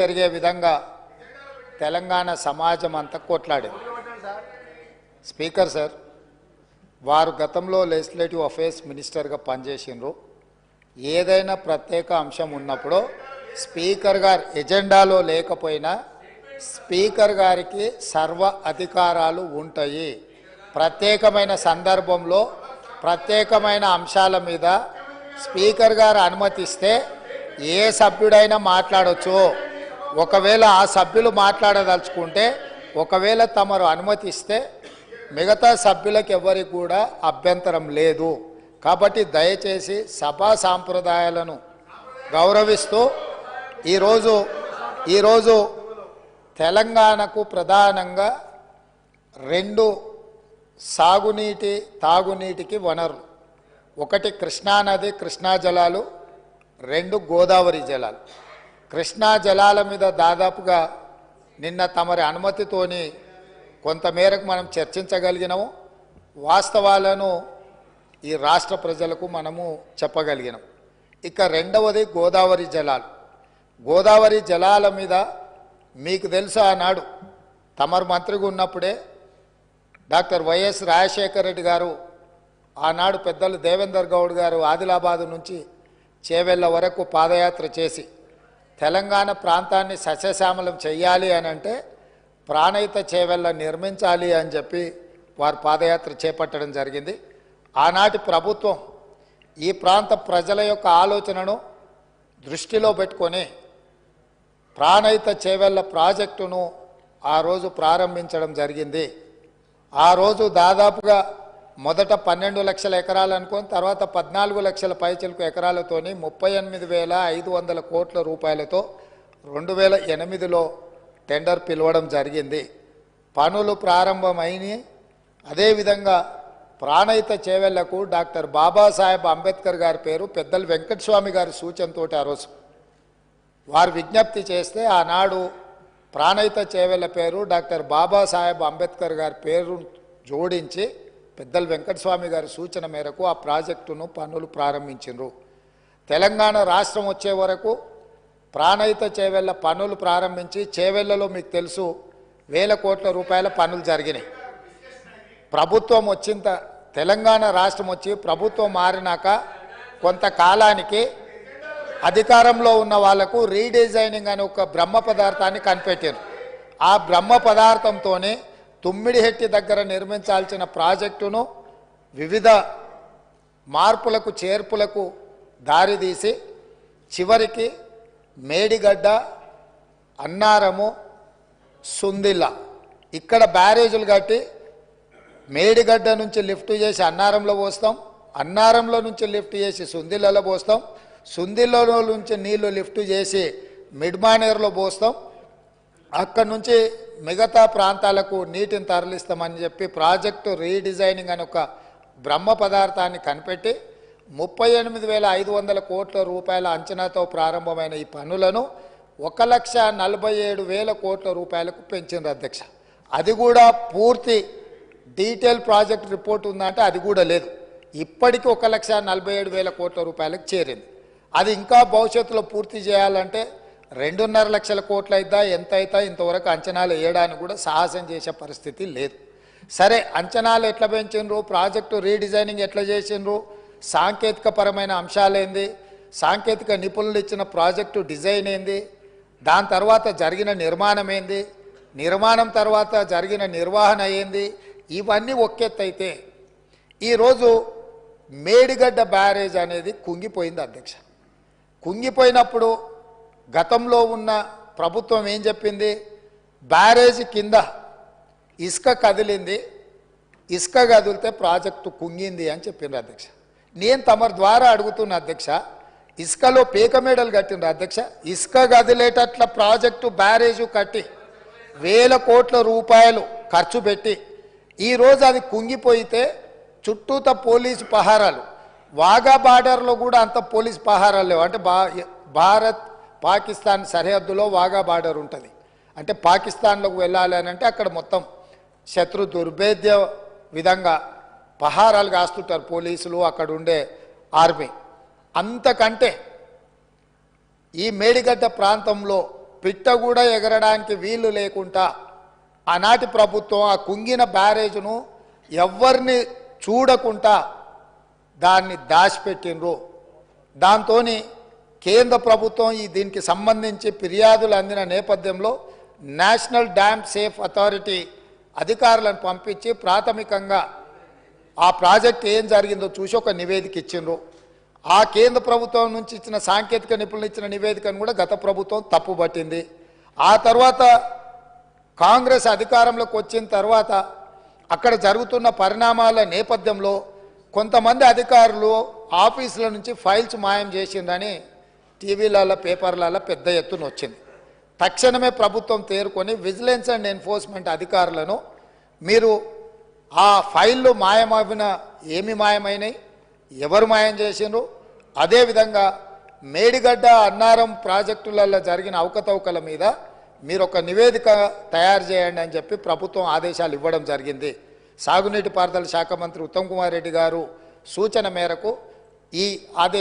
జరిగే విధంగా తెలంగాణ సమాజం అంతా కొట్లాడింది. స్పీకర్ సార్ వారు గతంలో లెజిస్లేటివ్ అఫేర్స్ మినిస్టర్గా పనిచేసిండ్రు. ఏదైనా ప్రత్యేక అంశం ఉన్నప్పుడు స్పీకర్ గారు ఎజెండాలో లేకపోయినా స్పీకర్ గారికి సర్వ అధికారాలు ఉంటాయి. ప్రత్యేకమైన సందర్భంలో ప్రత్యేకమైన అంశాల మీద స్పీకర్ గారు అనుమతిస్తే ఏ సభ్యుడైనా మాట్లాడచ్చు. ఒకవేళ ఆ సభ్యులు మాట్లాడదలుచుకుంటే ఒకవేళ తమరు అనుమతిస్తే మిగతా సభ్యులకు ఎవరికి కూడా అభ్యంతరం లేదు. కాబట్టి దయచేసి సభా సాంప్రదాయాలను గౌరవిస్తూ ఈరోజు ఈరోజు తెలంగాణకు ప్రధానంగా రెండు సాగునీటి తాగునీటికి వనరులు ఒకటి కృష్ణానది కృష్ణా జలాలు రెండు గోదావరి జలాలు. కృష్ణా జలాల మీద దాదాపుగా నిన్న తమరి అనుమతితోని కొంతమేరకు మనం చర్చించగలిగినాము. వాస్తవాలను ఈ రాష్ట్ర ప్రజలకు మనము చెప్పగలిగినాం ఇక రెండవది గోదావరి జలాలు. గోదావరి జలాల మీద మీకు తెలుసు ఆనాడు తమరు మంత్రిగా ఉన్నప్పుడే డాక్టర్ వైఎస్ రాజశేఖర రెడ్డి గారు ఆనాడు పెద్దలు దేవేందర్ గౌడ్ గారు ఆదిలాబాద్ నుంచి చేవెళ్ళ వరకు పాదయాత్ర చేసి తెలంగాణ ప్రాంతాన్ని సస్యశ్యామలం చెయ్యాలి అని అంటే ప్రాణయిత చేవెళ్ళ నిర్మించాలి అని చెప్పి వారు పాదయాత్ర చేపట్టడం జరిగింది. ఆనాటి ప్రభుత్వం ఈ ప్రాంత ప్రజల యొక్క ఆలోచనను దృష్టిలో పెట్టుకొని ప్రాణయిత చేవెళ్ళ ప్రాజెక్టును ఆ రోజు ప్రారంభించడం జరిగింది. ఆ రోజు దాదాపుగా మొదట పన్నెండు లక్షల ఎకరాలు అనుకొని తర్వాత పద్నాలుగు లక్షల పైచలకు ఎకరాలతోని ముప్పై ఎనిమిది వేల ఐదు వందల కోట్ల రూపాయలతో రెండు వేల ఎనిమిదిలో టెండర్ పిలవడం జరిగింది. పనులు ప్రారంభమైనవి అదేవిధంగా ప్రాణయిత చేవెళ్ళకు డాక్టర్ బాబాసాహెబ్ అంబేద్కర్ గారి పేరు పెద్దలు వెంకటస్వామి గారి సూచనతో ఆ రోజు. వారు విజ్ఞప్తి చేస్తే ఆనాడు ప్రాణయిత చేవెళ్ళ పేరు డాక్టర్ బాబాసాహెబ్ అంబేద్కర్ గారి పేరు జోడించి పెద్దలు వెంకటస్వామి గారి సూచన మేరకు ఆ ప్రాజెక్టును పనులు ప్రారంభించారు తెలంగాణ రాష్ట్రం వచ్చే వరకు ప్రాణహిత చేవెళ్ళ పనులు ప్రారంభించి చేవెళ్ళలో మీకు తెలుసు వేల కోట్ల రూపాయల పనులు జరిగినాయి. ప్రభుత్వం వచ్చింత తెలంగాణ రాష్ట్రం వచ్చి ప్రభుత్వం మారినాక కొంతకాలానికి అధికారంలో ఉన్న వాళ్ళకు రీడిజైనింగ్ అనే ఒక బ్రహ్మ పదార్థాన్ని కనిపెట్టారు ఆ బ్రహ్మ పదార్థంతోనే తుమ్మిడిహెట్టి దగ్గర నిర్మించాల్సిన ప్రాజెక్టును వివిధ మార్పులకు చేర్పులకు దారితీసి చివరికి మేడిగడ్డ అన్నారము సుందిల్ల. ఇక్కడ బ్యారేజీలు కట్టి మేడిగడ్డ నుంచి లిఫ్ట్ చేసి అన్నారంలో పోస్తాం అన్నారంలో నుంచి లిఫ్ట్ చేసి సుందిల్లలో పోస్తాం సుందిల్లలో నుంచి నీళ్ళు లిఫ్ట్ చేసి మిడ్మానేర్లో పోస్తాం. అక్కడి నుంచి మిగతా ప్రాంతాలకు నీటిని తరలిస్తామని చెప్పి ప్రాజెక్టు రీడిజైనింగ్ అని ఒక బ్రహ్మ పదార్థాన్ని కనిపెట్టి ముప్పై ఎనిమిది వేల ఐదు వందల కోట్ల రూపాయల అంచనాతో ప్రారంభమైన ఈ పనులను ఒక లక్ష నలభై ఏడు వేల కోట్ల రూపాయలకు పెంచింది అధ్యక్ష. అది కూడా పూర్తి డీటెయిల్ ప్రాజెక్ట్ రిపోర్ట్ ఉందంటే అది కూడా లేదు. ఇప్పటికీ ఒక లక్ష నలభై ఏడు వేల కోట్ల రూపాయలకు చేరింది. అది ఇంకా భవిష్యత్తులో పూర్తి చేయాలంటే రెండున్నర లక్షల కోట్లు అవుతా ఎంత అవుతా ఇంతవరకు అంచనాలు వేయడానికి కూడా సాహసం చేసే పరిస్థితి లేదు. సరే అంచనాలు ఎట్లా పెంచిండ్రు? ప్రాజెక్టు రీడిజైనింగ్ ఎట్లా చేసిండ్రు? సాంకేతిక పరమైన అంశాలేంది సాంకేతిక నిపుణులు ఇచ్చిన ప్రాజెక్టు డిజైన్ ఏంది? దాని తర్వాత జరిగిన నిర్మాణం ఏంది? నిర్మాణం తర్వాత జరిగిన నిర్వహణ ఏంది? ఇవన్నీ ఒక్కెత్తైతే ఈరోజు మేడిగడ్డ బ్యారేజ్ అనేది కుంగిపోయింది అధ్యక్ష. కుంగిపోయినప్పుడు గతంలో ఉన్న ప్రభుత్వం ఏం చెప్పింది? బ్యారేజ్ కింద ఇసుక కదిలింది. ఇసుక కదిలితే ప్రాజెక్టు కుంగింది అని చెప్పిండ్రు అధ్యక్ష. నేను తమరి ద్వారా అడుగుతున్న అధ్యక్ష ఇసుకలో పేక మేడలు కట్టిండ్రు అధ్యక్ష. ఇసుక కదిలేటట్ల ప్రాజెక్టు బ్యారేజు కట్టి వేల కోట్ల రూపాయలు ఖర్చు పెట్టి ఈరోజు అది కుంగిపోయితే చుట్టూత పోలీసు పహారాలు. వాగా బార్డర్లో కూడా అంత పోలీస్ పహారాలు లేవు. అంటే భారత్ పాకిస్తాన్ సరిహద్దులో వాగా బార్డర్ ఉంటుంది. అంటే పాకిస్తాన్లోకి వెళ్ళాలి అని అంటే అక్కడ మొత్తం శత్రు దుర్భేద్య విధంగా పహారాలు కాస్తుంటారు పోలీసులు అక్కడ ఉండే ఆర్మీ. అంతకంటే ఈ మేడిగడ్డ ప్రాంతంలో పిట్ట కూడా ఎగరడానికి వీలు లేకుండా ఆనాటి ప్రభుత్వం ఆ కుంగిన బ్యారేజ్ను ఎవరిని చూడకుండా దాన్ని దాచిపెట్టినరు దాంతో కేంద్ర ప్రభుత్వం ఈ దీనికి సంబంధించి ఫిర్యాదులు అందిన నేపథ్యంలో నేషనల్ డ్యామ్ సేఫ్ అథారిటీ అధికారులను పంపించి ప్రాథమికంగా ఆ ప్రాజెక్ట్ ఏం జరిగిందో చూసి ఒక నివేదిక ఇచ్చిండ్రు. ఆ కేంద్ర ప్రభుత్వం నుంచి ఇచ్చిన సాంకేతిక నిపుణులు ఇచ్చిన నివేదికను కూడా గత ప్రభుత్వం తప్పుపట్టింది. ఆ తర్వాత కాంగ్రెస్ అధికారంలోకి వచ్చిన తర్వాత అక్కడ జరుగుతున్న పరిణామాల నేపథ్యంలో కొంతమంది అధికారులు ఆఫీసుల నుంచి ఫైల్స్ మాయం చేసిందని టీవీలలో పేపర్లలో పెద్ద ఎత్తున వచ్చింది. తక్షణమే ప్రభుత్వం తేరుకొని విజిలెన్స్ అండ్ ఎన్ఫోర్స్మెంట్ అధికారులను మీరు ఆ ఫైళ్ళు మాయమైన ఏమి మాయమైనవి ఎవరు మాయం చేసిండ్రు? అదేవిధంగా మేడిగడ్డ అన్నారం ప్రాజెక్టులలో జరిగిన అవకతవకల మీద మీరు ఒక నివేదిక తయారు చేయండి అని చెప్పి ప్రభుత్వం ఆదేశాలు ఇవ్వడం జరిగింది. సాగునీటి పారుదల శాఖ మంత్రి ఉత్తమ్ కుమార్ రెడ్డి గారు సూచన మేరకు ఈ ఆదేశ